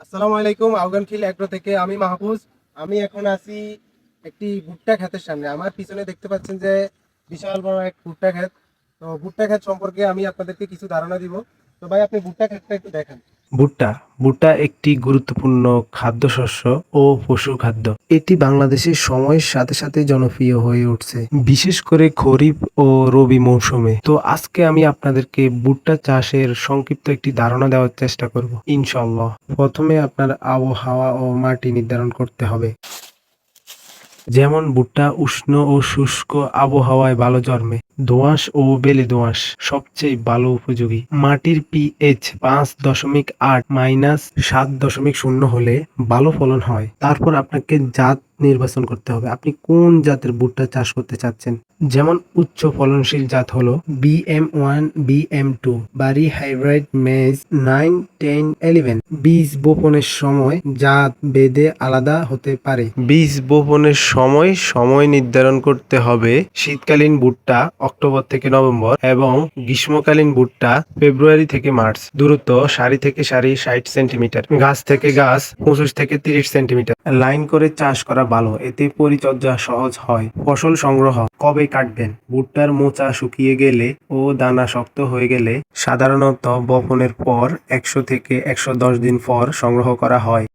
আসসালামু আলাইকুম আফগানখিল এগ্রো থেকে আমি মাহফুজ। আমি এখন আছি একটি ভুট্টা ক্ষেতের সামনে। আমার পিছনে দেখতে পাচ্ছেন যে বিশাল বড় এক ভুট্টা ক্ষেত। তো ভুট্টা ক্ষেত সম্পর্কে আমি আপনাদেরকে কিছু ধারণা দিব। তো ভাই, আপনি ভুট্টা একটু দেখেন। ভুট্টা ভুট্টা একটি গুরুত্বপূর্ণ খাদ্যশস্য ও পশু খাদ্য। এটি বাংলাদেশের সময়ের সাথে সাথে জনপ্রিয় হয়ে উঠছে, বিশেষ করে খরিফ ও রবি মৌসুমে। তো আজকে আমি আপনাদেরকে ভুট্টা চাষের সংক্ষিপ্ত একটি ধারণা দেওয়ার চেষ্টা করব ইনশাল্লাহ প্রথমে আপনার আবহাওয়া ও মাটি নির্ধারণ করতে হবে। যেমন ভুট্টা উষ্ণ ও শুষ্ক আবহাওয়ায় ভালো জন্মে। দোআঁশ ও বেলে দোআঁশ সবচেয়ে ভালো উপযোগী। মাটির পিএইচ পাঁচ দশমিক আট মাইনাস সাত দশমিক শূন্য হলে ভালো ফলন হয়। তারপর আপনাকে জাত নির্বাচন করতে হবে। আপনি কোন জাতের ভুট্টা চাষ করতে চাচ্ছেন? যেমন উচ্চ ফলনশীল জাত হলো বিএম ওয়ান বিএম টু বাড়ি hybrid maize nine ten eleven বীজ বপনের সময় জাত বেদে আলাদা হতে পারে। বীজ বপনের সময় সময় নির্ধারণ করতে হবে শীতকালীন ভুট্টা অক্টোবর থেকে নভেম্বর এবং গ্রীষ্মকালীন ভুট্টা ফেব্রুয়ারি থেকে মার্চ। দূরত্ব সারি থেকে সারি ষাট সেন্টিমিটার, গাছ থেকে গাছ পঁচিশ থেকে তিরিশ সেন্টিমিটার। লাইন করে চাষ করা ভালো, এতে পরিচর্যা সহজ হয়। ফসল সংগ্রহ, কবে কাটবেন? ভুট্টার মোচা শুকিয়ে গেলে ও দানা শক্ত হয়ে গেলে সাধারণত বপনের পর একশো থেকে একশো দশ দিন পর সংগ্রহ করা হয়।